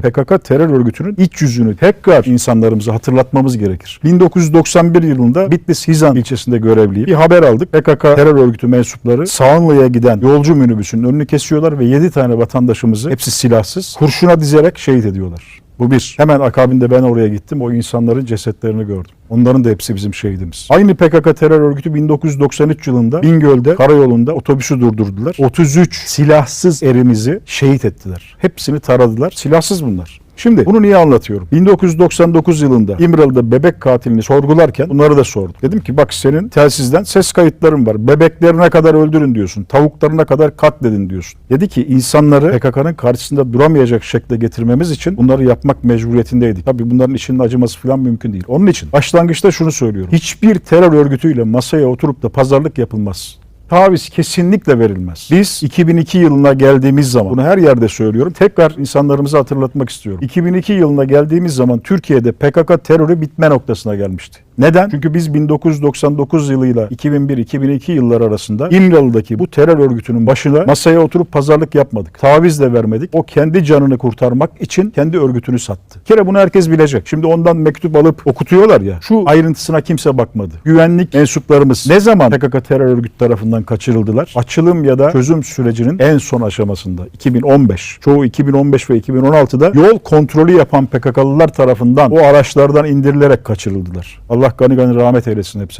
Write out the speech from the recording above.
PKK terör örgütünün iç yüzünü tekrar insanlarımıza hatırlatmamız gerekir. 1991 yılında Bitlis Hizan ilçesinde görevliyim. Bir haber aldık. PKK terör örgütü mensupları Sağanlı'ya giden yolcu minibüsünün önünü kesiyorlar ve 7 tane vatandaşımızı hepsi silahsız kurşuna dizerek şehit ediyorlar. Bu bir. Hemen akabinde ben oraya gittim. O insanların cesetlerini gördüm. Onların da hepsi bizim şehidimiz. Aynı PKK terör örgütü 1993 yılında Bingöl'de karayolunda otobüsü durdurdular. 33 silahsız erimizi şehit ettiler. Hepsini taradılar. Silahsız bunlar. Şimdi bunu niye anlatıyorum? 1999 yılında İmralı'da bebek katilini sorgularken bunları da sordum. Dedim ki bak senin telsizden ses kayıtların var. Bebeklerine kadar öldürün diyorsun. Tavuklarına kadar katledin diyorsun. Dedi ki insanları PKK'nın karşısında duramayacak şekle getirmemiz için bunları yapmak mecburiyetindeydik. Tabii bunların içinin acıması falan mümkün değil. Onun için başlangıçta şunu söylüyorum. Hiçbir terör örgütüyle masaya oturup da pazarlık yapılmaz. Taviz kesinlikle verilmez. Biz 2002 yılına geldiğimiz zaman, bunu her yerde söylüyorum, tekrar insanlarımıza hatırlatmak istiyorum. 2002 yılına geldiğimiz zaman Türkiye'de PKK terörü bitme noktasına gelmişti. Neden? Çünkü biz 1999 yılıyla 2001-2002 yıllar arasında İmralı'daki bu terör örgütünün başına masaya oturup pazarlık yapmadık. Taviz de vermedik. O kendi canını kurtarmak için kendi örgütünü sattı. Bir kere bunu herkes bilecek. Şimdi ondan mektup alıp okutuyorlar ya. Şu ayrıntısına kimse bakmadı. Güvenlik mensuplarımız ne zaman PKK terör örgütü tarafından kaçırıldılar? Açılım ya da çözüm sürecinin en son aşamasında 2015. Çoğu 2015 ve 2016'da yol kontrolü yapan PKK'lılar tarafından o araçlardan indirilerek kaçırıldılar. Allah gani gani rahmet eylesin hepsine.